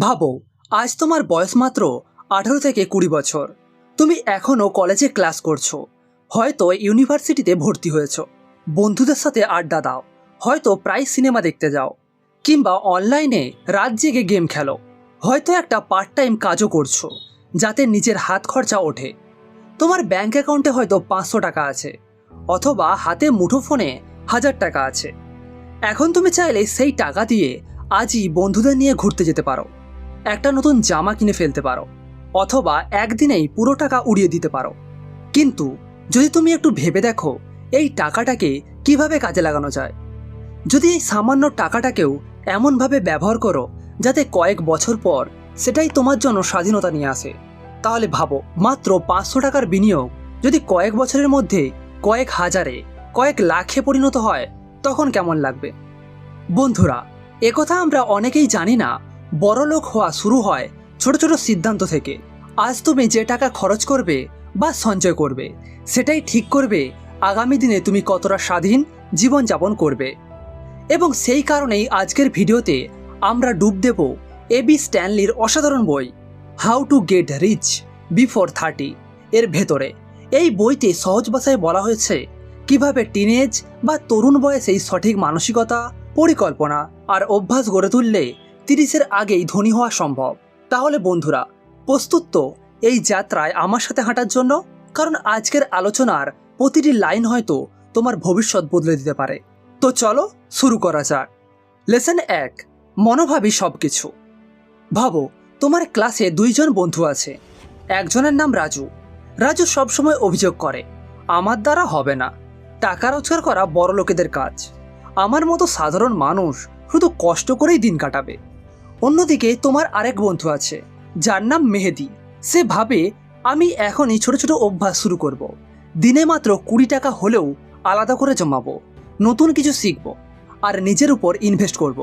ভাবো, আজ তোমার বয়স মাত্র আঠারো থেকে কুড়ি বছর। তুমি এখনও কলেজে ক্লাস করছ। হয়তো ইউনিভার্সিটিতে ভর্তি হয়েছ। বন্ধুদের সাথে আড্ডা দাও। হয়তো প্রায় সিনেমা দেখতে যাও। কিংবা অনলাইনে রাত জেগে গেম খেলো। হয়তো একটা পার্ট টাইম কাজও করছ, যাতে নিজের হাত খরচা ওঠে। তোমার ব্যাংক অ্যাকাউন্টে হয়তো পাঁচশো টাকা আছে, অথবা হাতে মুঠোফোনে হাজার টাকা আছে। এখন তুমি চাইলে সেই টাকা দিয়ে আজই বন্ধুদের নিয়ে ঘুরতে যেতে পারো। একটা নতুন জামা কিনে ফেলতে পারো, অথবা একদিনেই পুরো টাকা উড়িয়ে দিতে পারো। কিন্তু যদি তুমি একটু ভেবে দেখো, এই টাকাটাকে কীভাবে কাজে লাগানো যায়? যদি এই সামান্য টাকাটাকেও এমনভাবে ব্যবহার করো, যাতে কয়েক বছর পর সেটাই তোমার জন্য স্বাধীনতা নিয়ে আসে। তাহলে ভাবো, মাত্র পাঁচশো টাকার বিনিয়োগ যদি কয়েক বছরের মধ্যে কয়েক হাজারে, কয়েক লাখে পরিণত হয়, তখন কেমন লাগবে? বন্ধুরা একথা আমরা অনেকেই জানি না বড়লোক হওয়া শুরু হয় ছোট ছোট সিদ্ধান্ত থেকে। আজ তুমি যে টাকা খরচ করবে বা সঞ্চয় করবে, সেটাই ঠিক করবে আগামী দিনে তুমি কতটা স্বাধীন জীবনযাপন করবে। এবং সেই কারণেই আজকের ভিডিওতে আমরা ডুব দেব এবি স্ট্যানলির অসাধারণ বই how to get rich before thirty এর ভেতরে। এই বইতে সহজ ভাষায় বলা হয়েছে কীভাবে টিনেজ বা তরুণ বয়সেই সঠিক মানসিকতা, পরিকল্পনা আর অভ্যাস গড়ে তুললে তিরিশের আগেই ধনী হওয়া সম্ভব। তাহলে বন্ধুরা, প্রস্তুত তো এই যাত্রায় আমার সাথে হাঁটার জন্য? কারণ আজকের আলোচনার প্রতিটি লাইন হয়তো তোমার ভবিষ্যৎ বদলে দিতে পারে। তো চলো শুরু করা যাক। লেসন এক মনোভাবই সব কিছু ভাবো, তোমার ক্লাসে দুইজন বন্ধু আছে। একজনের নাম রাজু। রাজু সবসময় অভিযোগ করে, আমার দ্বারা হবে না। টাকা রোজগার করা বড় লোকেদের কাজ। আমার মতো সাধারণ মানুষ শুধু কষ্ট করেই দিন কাটাবে। অন্যদিকে তোমার আরেক বন্ধু আছে, যার নাম মেহেদি সে ভাবে, আমি এখনই ছোট ছোট অভ্যাস শুরু করব। দিনে মাত্র কুড়ি টাকা হলেও আলাদা করে জমাবো, নতুন কিছু শিখব, আর নিজের উপর ইনভেস্ট করব।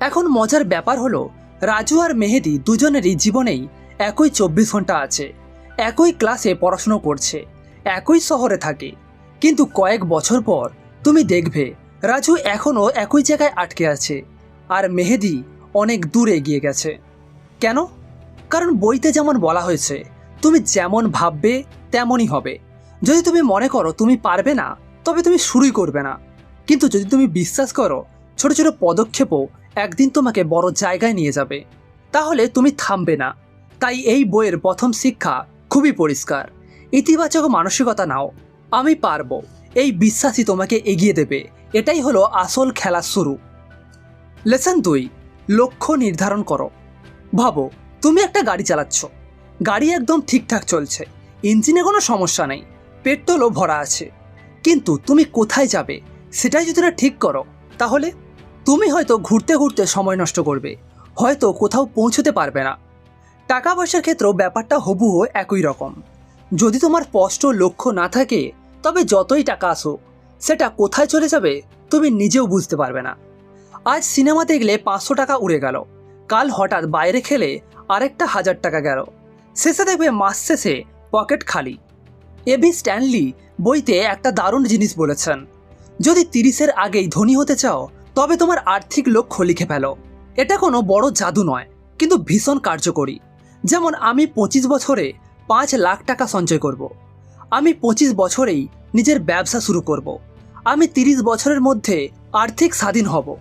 এখন মজার ব্যাপার হলো, রাজু আর মেহেদি দুজনেরই জীবনেই একই চব্বিশ ঘণ্টা আছে, একই ক্লাসে পড়াশুনো করছে, একই শহরে থাকে কিন্তু কয়েক বছর পর তুমি দেখবে, রাজু এখনও একই জায়গায় আটকে আছে, আর মেহেদি অনেক দূরে এগিয়ে গেছে। কেন? কারণ বইতে যেমন বলা হয়েছে, তুমি যেমন ভাববে তেমনই হবে। যদি তুমি মনে করো তুমি পারবে না, তবে তুমি শুরুই করবে না। কিন্তু যদি তুমি বিশ্বাস করো ছোট ছোট পদক্ষেপও একদিন তোমাকে বড় জায়গায় নিয়ে যাবে, তাহলে তুমি থামবে না। তাই এই বইয়ের প্রথম শিক্ষা খুবই পরিষ্কার। ইতিবাচক মানসিকতা নাও, আমি পারব, এই বিশ্বাসই তোমাকে এগিয়ে দেবে। এটাই হলো আসল খেলার শুরু। লেসন দুই লক্ষ্য নির্ধারণ করো। ভাবো, তুমি একটা গাড়ি চালাচ্ছ। গাড়ি একদম ঠিকঠাক চলছে। ইঞ্জিনে কোনো সমস্যা নেই। পেট্রোলও ভরা আছে। কিন্তু তুমি কোথায় যাবে? সেটাই যদি না ঠিক করো, তাহলে তুমি হয়তো ঘুরতে ঘুরতে সময় নষ্ট করবে। হয়তো কোথাও পৌঁছতে পারবে না। টাকা পয়সার ক্ষেত্রেও ব্যাপারটা হবুও একই রকম। যদি তোমার স্পষ্ট লক্ষ্য না থাকে, তবে যতই টাকা আসুক, সেটা কোথায় চলে যাবে তুমি নিজেও বুঝতে পারবে না। আজ সিনেমা দেখলে পাঁচশো টাকা উড়ে গেল। কাল হঠাৎ বাইরে খেলে আরেকটা হাজার টাকা গেল। শেষে দেখবে মাস শেষে পকেট খালি। এবি স্ট্যানলি বইতে একটা দারুণ জিনিস বলেছেন, যদি তিরিশের আগেই ধনী হতে চাও, তবে তোমার আর্থিক লক্ষ্য লিখে ফেলো। এটা কোনো বড় জাদু নয়, কিন্তু ভীষণ কার্যকরী। যেমন আমি পঁচিশ বছরে পাঁচ লাখ টাকা সঞ্চয় করব। আমি পঁচিশ বছরেই নিজের ব্যবসা শুরু করব। আমি তিরিশ বছরের মধ্যে আর্থিক স্বাধীন হব।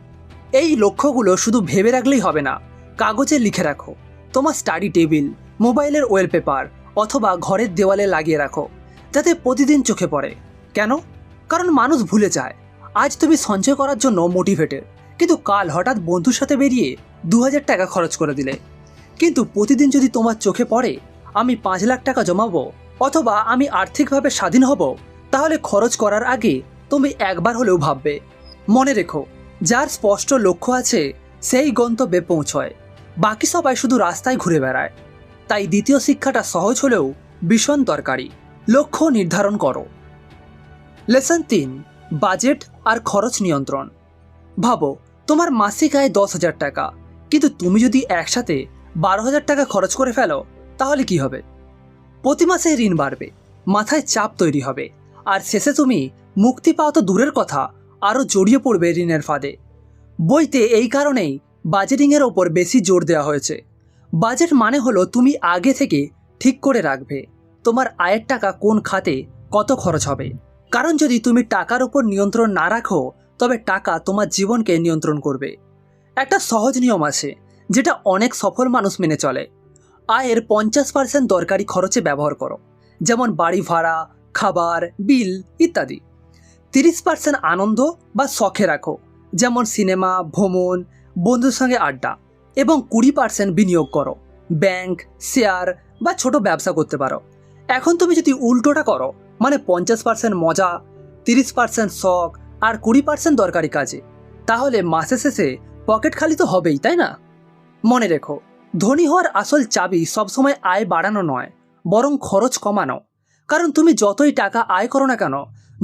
এই লক্ষ্যগুলো শুধু ভেবে রাখলেই হবে না, কাগজে লিখে রাখো। তোমার স্টাডি টেবিল মোবাইলের ওয়েলপেপার অথবা ঘরের দেওয়ালে লাগিয়ে রাখো, যাতে প্রতিদিন চোখে পড়ে। কেন? কারণ মানুষ ভুলে যায়। আজ তুমি সঞ্চয় করার জন্য মোটিভেটেড কিন্তু কাল হঠাৎ বন্ধুর সাথে বেরিয়ে দু হাজার টাকা খরচ করে দিলে। কিন্তু প্রতিদিন যদি তোমার চোখে পড়ে, আমি পাঁচ লাখ টাকা জমাবো অথবা আমি আর্থিকভাবে স্বাধীন হব, তাহলে খরচ করার আগে তুমি একবার হলেও ভাববে। মনে রেখো যার স্পষ্ট লক্ষ্য আছে, সেই গন্তব্যে পৌঁছয়। বাকি সবাই শুধু রাস্তায় ঘুরে বেড়ায়। তাই দ্বিতীয় শিক্ষাটা সহজ হলেও ভীষণ দরকারি। লক্ষ্য নির্ধারণ করো। লেসন তিন, বাজেট আর খরচ নিয়ন্ত্রণ। ভাবো, তোমার মাসিক আয় দশ হাজার টাকা, কিন্তু তুমি যদি একসাথে বারো হাজার টাকা খরচ করে ফেলো, তাহলে কি হবে? প্রতি মাসে ঋণ বাড়বে, মাথায় চাপ তৈরি হবে, আর শেষে তুমি মুক্তি পাওয়া তো দূরের কথা আরও জড়িয়ে পড়বে ঋণের ফাঁদে। বইতে এই কারণেই বাজেটিংয়ের ওপর বেশি জোর দেওয়া হয়েছে। বাজেট মানে হলো তুমি আগে থেকে ঠিক করে রাখবে, তোমার আয়ের টাকা কোন খাতে কত খরচ হবে। কারণ যদি তুমি টাকার উপর নিয়ন্ত্রণ না রাখো, তবে টাকা তোমার জীবনকে নিয়ন্ত্রণ করবে। একটা সহজ নিয়ম আছে, যেটা অনেক সফল মানুষ মেনে চলে। আয়ের পঞ্চাশ পার্সেন্ট দরকারি খরচে ব্যবহার করো, যেমন বাড়ি ভাড়া, খাবার, বিল ইত্যাদি। তিরিশ পার্সেন্ট আনন্দ বা শখে রাখো। যেমন সিনেমা, ভ্রমণ, বন্ধুর সঙ্গে আড্ডা এবং কুড়ি পার্সেন্ট বিনিয়োগ করো। ব্যাংক, শেয়ার বা ছোট ব্যবসা করতে পারো। এখন তুমি যদি উল্টোটা করো মানে পঞ্চাশ পার্সেন্ট মজা, তিরিশ পার্সেন্ট শখ আর কুড়ি পার্সেন্ট দরকারি কাজে, তাহলে মাসে শেষে পকেট খালি তো হবেই, তাই না? মনে রেখো, ধনী হওয়ার আসল চাবি সবসময় আয় বাড়ানো নয়, বরং খরচ কমানো। কারণ তুমি যতই টাকা আয় করো না কেন,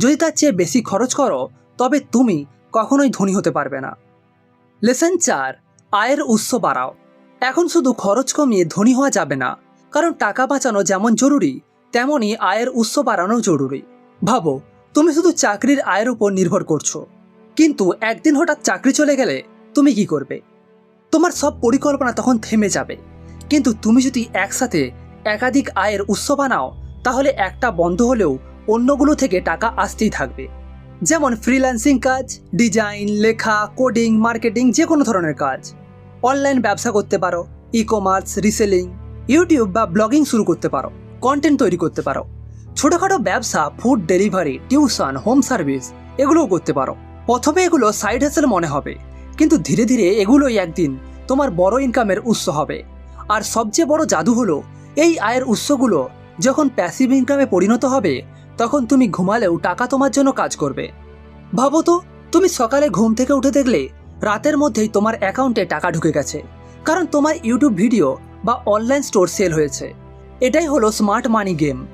যদি তার চেয়ে বেশি খরচ করো, তবে তুমি কখনোই ধনী হতে পারবে না। লেসন চার, আয়ের উৎস বাড়াও। এখন শুধু খরচ কমিয়ে ধনী হওয়া যাবে না, কারণ টাকা বাঁচানো যেমন জরুরি তেমনই আয়ের উৎস বাড়ানো জরুরি। ভাবো, তুমি শুধু চাকরির আয়ের উপর নির্ভর করছ, কিন্তু একদিন হঠাৎ চাকরি চলে গেলে তুমি কি করবে? তোমার সব পরিকল্পনা তখন থেমে যাবে, কিন্তু তুমি যদি একসাথে একাধিক আয়ের উৎস বানাও তাহলে একটা বন্ধ হলেও অন্যগুলো থেকে টাকা আসতেই থাকবে। যেমন ফ্রিল্যান্সিং কাজ ডিজাইন লেখা কোডিং মার্কেটিং যে কোনো ধরনের কাজ। অনলাইন ব্যবসা করতে পারো ই কমার্স রিসেলিং ইউটিউব বা ব্লগিং শুরু করতে পারো কন্টেন্ট তৈরি করতে পারো। ছোটোখাটো ব্যবসা food delivery tuition home service এগুলোও করতে পারো। প্রথমে এগুলো সাইড হ্যাসেল মনে হবে, কিন্তু ধীরে ধীরে এগুলোই একদিন তোমার বড় ইনকামের উৎস হবে। আর সবচেয়ে বড় জাদু হলো, এই আয়ের উৎসগুলো যখন প্যাসিভ ইনকামে পরিণত হবে, তখন তুমি ঘুমালেও টাকা তোমার জন্য কাজ করবে। ভাবো তো, তুমি সকালে ঘুম থেকে উঠে দেখলে রাতের মধ্যেই তোমার অ্যাকাউন্টে টাকা ঢুকে গেছে। কারণ তোমার ইউটিউব ভিডিও বা অনলাইন স্টোর সেল হয়েছে। এটাই হলো স্মার্ট মানি গেম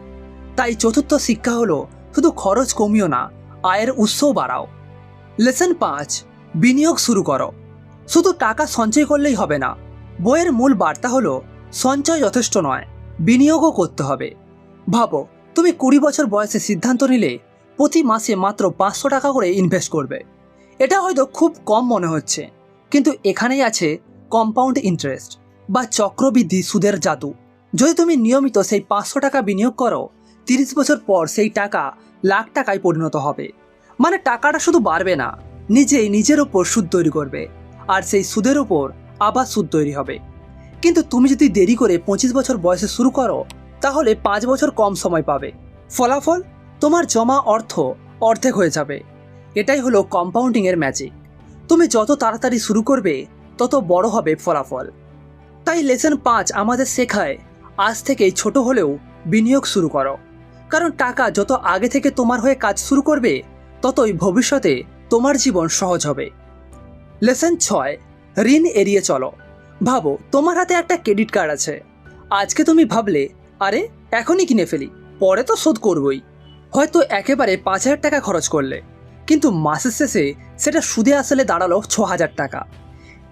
তাই চতুর্থ শিক্ষা হলো, শুধু খরচ কমিও না, আয়ের উৎসও বাড়াও। লেসন পাঁচ, বিনিয়োগ শুরু করো। শুধু টাকা সঞ্চয় করলেই হবে না, বইয়ের মূল বার্তা হলো, সঞ্চয় যথেষ্ট নয়। বিনিয়োগও করতে হবে। ভাবো, তুমি কুড়ি বছর বয়সে সিদ্ধান্ত নিলে প্রতি মাসে মাত্র পাঁচশো টাকা করে ইনভেস্ট করবে। এটা হয়তো খুব কম মনে হচ্ছে, কিন্তু এখানেই আছে কম্পাউন্ড ইন্টারেস্ট বা চক্রবৃদ্ধি সুদের জাদু। যদি তুমি নিয়মিত সেই পাঁচশো টাকা বিনিয়োগ করো, তিরিশ বছর পর সেই টাকা লাখ টাকায় পরিণত হবে। মানে টাকাটা শুধু বাড়বে না, নিজেই নিজের ওপর সুদ তৈরি করবে, আর সেই সুদের ওপর আবার সুদ তৈরি হবে। কিন্তু তুমি যদি দেরি করে পঁচিশ বছর বয়সে শুরু করো, তাহলে পাঁচ বছর কম সময় পাবে। ফলাফল? তোমার জমা অর্থ অর্ধেক হয়ে যাবে। এটাই হলো কম্পাউন্ডিংয়ের ম্যাজিক তুমি যত তাড়াতাড়ি শুরু করবে, তত বড় হবে ফলাফল। তাই লেসন পাঁচ আমাদের শেখায়, আজ থেকেই ছোট হলেও বিনিয়োগ শুরু করো। কারণ টাকা যত আগে থেকে তোমার হয়ে কাজ শুরু করবে, ততই ভবিষ্যতে তোমার জীবন সহজ হবে। লেসন ছয়, ঋণ এড়িয়ে চলো। ভাবো, তোমার হাতে একটা ক্রেডিট কার্ড আছে। আজকে তুমি ভাবলে, আরে, এখনই কিনে ফেলি, পরে তো শোধ করবই। হয়তো একেবারে পাঁচ হাজার টাকা খরচ করলে, কিন্তু মাসের শেষে সেটা সুদে আসলে দাঁড়াল ছ হাজার টাকা।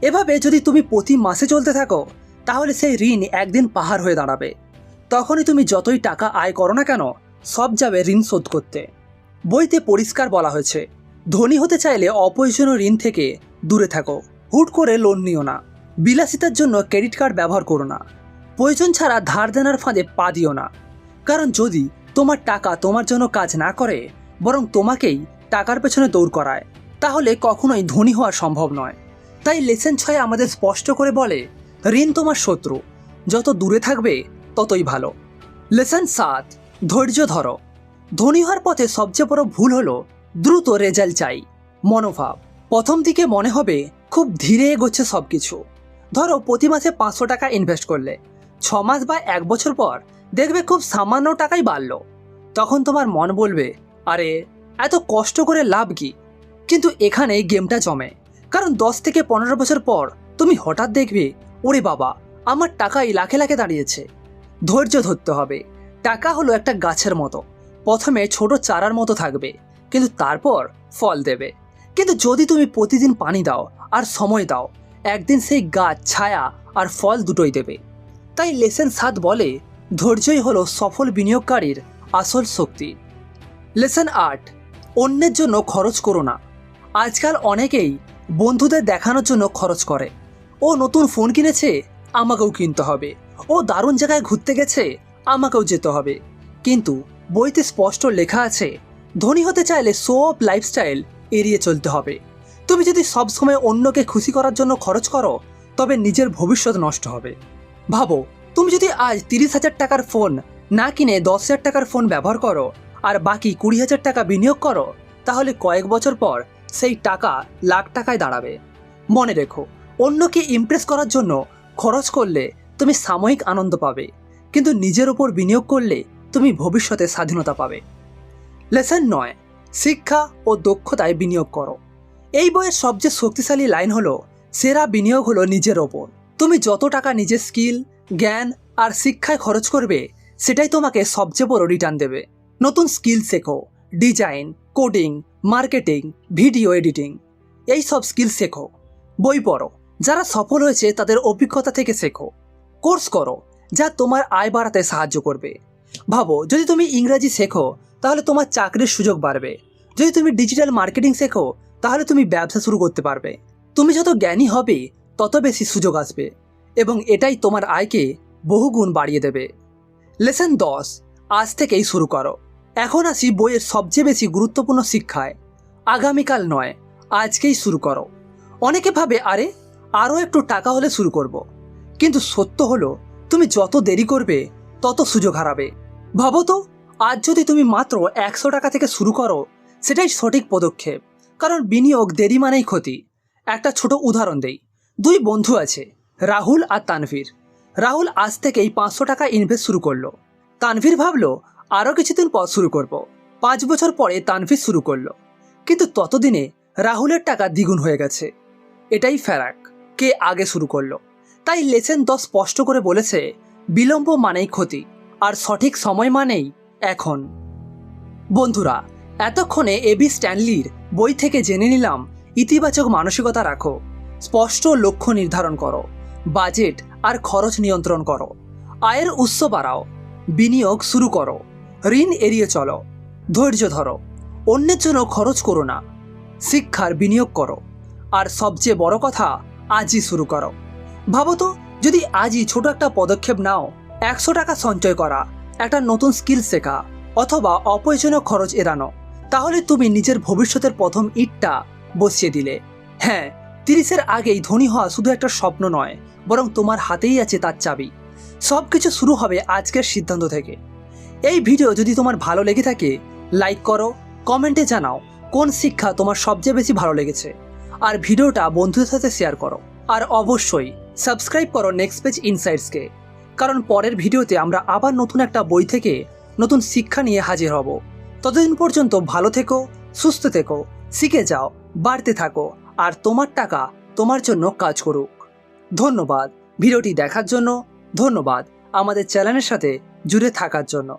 এভাবে যদি তুমি প্রতি মাসে চলতে থাকো, তাহলে সেই ঋণ একদিন পাহাড় হয়ে দাঁড়াবে। তখনই তুমি যতই টাকা আয় করো না কেন, সব যাবে ঋণ শোধ করতে। বইতে পরিষ্কার বলা হয়েছে, ধনী হতে চাইলে অপ্রয়োজনীয় ঋণ থেকে দূরে থাকো, হুট করে লোন নিও না। বিলাসিতার জন্য ক্রেডিট কার্ড ব্যবহার করো না। প্রয়োজন ছাড়া ধার দেনার ফাঁদে পা দিও না। কারণ যদি তোমার টাকা তোমার জন্য কাজ না করে, বরং তোমাকেই টাকার পেছনে দৌড় করায়, তাহলে কখনোই ধনী হওয়া সম্ভব নয়। তাই লেসেন ছয় আমাদের স্পষ্ট করে বলে, ঋণ তোমার শত্রু। যত দূরে থাকবে, ততই ভালো। লেসন সাত, ধৈর্য ধরো। ধনী হওয়ার পথে সবচেয়ে বড় ভুল হলো, দ্রুত রেজাল্ট চাই। মনোভাব। প্রথম দিকে মনে হবে, খুব ধীরে এগোচ্ছে সব কিছু ধরো প্রতি মাসে পাঁচশো টাকা ইনভেস্ট করলে। ছ মাস বা এক বছর পর দেখবে খুব সামান্য টাকাই বাড়লো। তখন তোমার মন বলবে, আরে, এত কষ্ট করে লাভ কি? কিন্তু এখানে গেমটা জমে। কারণ দশ থেকে পনেরো বছর পর তুমি হঠাৎ দেখবে, ওরে বাবা, আমার টাকাই লাখে লাখে দাঁড়িয়েছে। ধৈর্য ধরতে হবে। টাকা হলো একটা গাছের মতো। প্রথমে ছোট চারার মতো থাকবে, কিন্তু তারপর ফল দেবে। কিন্তু যদি তুমি প্রতিদিন পানি দাও আর সময় দাও একদিন সেই গাছ, ছায়া আর ফল দুটোই দেবে। তাই লেসেন সাত বলে, ধৈর্যই হলো সফল বিনিয়োগকারীর আসল শক্তি। লেসন আট, অন্যের জন্য খরচ করো না। আজকাল অনেকেই বন্ধুদের দেখানোর জন্য খরচ করে। ও নতুন ফোন কিনেছে, আমাকেও কিনতে হবে। ও দারুণ জায়গায় ঘুরতে গেছে, আমাকেও যেতে হবে। কিন্তু বইতে স্পষ্ট লেখা আছে, ধনী হতে চাইলে শো অফ লাইফস্টাইল এড়িয়ে চলতে হবে। তুমি যদি সবসময় অন্যকে খুশি করার জন্য খরচ করো, তবে নিজের ভবিষ্যৎ নষ্ট হবে। ভাবো, তুমি যদি আজ তিরিশ হাজার টাকার ফোন না কিনে দশ হাজার টাকার ফোন ব্যবহার করো, আর বাকি কুড়ি হাজার টাকা বিনিয়োগ করো, তাহলে কয়েক বছর পর সেই টাকা লাখ টাকায় দাঁড়াবে। মনে রেখো, অন্যকে ইমপ্রেস করার জন্য খরচ করলে তুমি সাময়িক আনন্দ পাবে, কিন্তু নিজের ওপর বিনিয়োগ করলে তুমি ভবিষ্যতে স্বাধীনতা পাবে। লেসন নয়, শিক্ষা ও দক্ষতায় বিনিয়োগ করো। এই বইয়ের সবচেয়ে শক্তিশালী লাইন হলো, সেরা বিনিয়োগ হলো নিজের ওপর। তুমি যত টাকা নিজের স্কিল, জ্ঞান আর শিক্ষায় খরচ করবে, সেটাই তোমাকে সবচেয়ে বড় রিটার্ন দেবে। নতুন স্কিল শেখো, design, coding, marketing, video editing. এই সব স্কিল শেখো। বই পড়ো। যারা সফল হয়েছে, তাদের অভিজ্ঞতা থেকে শেখো। কোর্স করো, যা তোমার আয় বাড়াতে সাহায্য করবে। ভাবো, যদি তুমি ইংরাজি শেখো, তাহলে তোমার চাকরির সুযোগ বাড়বে। যদি তুমি ডিজিটাল মার্কেটিং শেখো তাহলে তুমি ব্যবসা শুরু করতে পারবে। তুমি যত জ্ঞানী হবে, তত বেশি সুযোগ আসবে এবং এটাই তোমার আয়কে বহুগুণ বাড়িয়ে দেবে। লেসন দশ, আজ থেকেই শুরু করো। এখন আসি বইয়ের সবচেয়ে বেশি গুরুত্বপূর্ণ শিক্ষায়। আগামীকাল নয়, আজকেই শুরু করো। অনেকে ভাবে, আরে, আরও একটু টাকা হলে শুরু করব। কিন্তু সত্য হলো, তুমি যত দেরি করবে, তত সুযোগ হারাবে। ভাবো তো, আজ যদি তুমি মাত্র একশো টাকা থেকে শুরু করো, সেটাই সঠিক পদক্ষেপ। কারণ বিনিয়োগ দেরি মানেই ক্ষতি। একটা ছোট উদাহরণ দেই। দুই বন্ধু আছে, রাহুল আর তানভীর। রাহুল আজ থেকেই পাঁচশো টাকা ইনভেস্ট শুরু করল। তানভীর ভাবলো আরও কিছুদিন পর শুরু করব। পাঁচ বছর পরে তানভীর শুরু করল। কিন্তু ততদিনে রাহুলের টাকা দ্বিগুণ হয়ে গেছে। এটাই ফেরাক, কে আগে শুরু করল। তাই লেসেন দশ স্পষ্ট করে বলেছে, বিলম্ব মানেই ক্ষতি, আর সঠিক সময় মানেই এখন। বন্ধুরা এতক্ষণে এবি স্ট্যানলির বই থেকে জেনে নিলাম, ইতিবাচক মানসিকতা রাখো, স্পষ্ট লক্ষ্য নির্ধারণ করো, বাজেট আর খরচ নিয়ন্ত্রণ করো, আয়ের উৎস বাড়াও, বিনিয়োগ শুরু করো, ঋণ এড়িয়ে চলো, ধৈর্য ধরো, অন্যের জন্য খরচ করো না, শিক্ষার বিনিয়োগ করো, আর সবচেয়ে বড় কথা, আজই শুরু করো। ভাবো তো, যদি আজই ছোট একটা পদক্ষেপ নাও, একশো টাকা সঞ্চয় করা, একটা নতুন স্কিল শেখা, অথবা অপ্রয়োজনীয় খরচ এড়ানো তাহলে তুমি নিজের ভবিষ্যতের প্রথম ইটটা বসিয়ে দিলে। হ্যাঁ তিরিশের আগেই ধনী হওয়া শুধু একটা স্বপ্ন নয়, বরং তোমার হাতেই আছে তার চাবি। সব কিছু শুরু হবে আজকের সিদ্ধান্ত থেকে। এই ভিডিও যদি তোমার ভালো লেগে থাকে, লাইক করো, কমেন্টে জানাও কোন শিক্ষা তোমার সবচেয়ে বেশি ভালো লেগেছে। আর ভিডিওটা বন্ধুদের সাথে শেয়ার করো। আর অবশ্যই সাবস্ক্রাইব করো নেক্সট পেজ ইনসাইটসকে কারণ পরের ভিডিওতে আমরা আবার নতুন একটা বই থেকে নতুন শিক্ষা নিয়ে হাজির হব। ততদিন পর্যন্ত ভালো থেকো, সুস্থ থেকো, শিখে যাও, বাড়তে থাকো, আর তোমার টাকা তোমার জন্য কাজ করুক। ধন্যবাদ। ভিডিওটি দেখার জন্য ধন্যবাদ। আমাদের চ্যানেলের সাথে জুড়ে থাকার জন্য।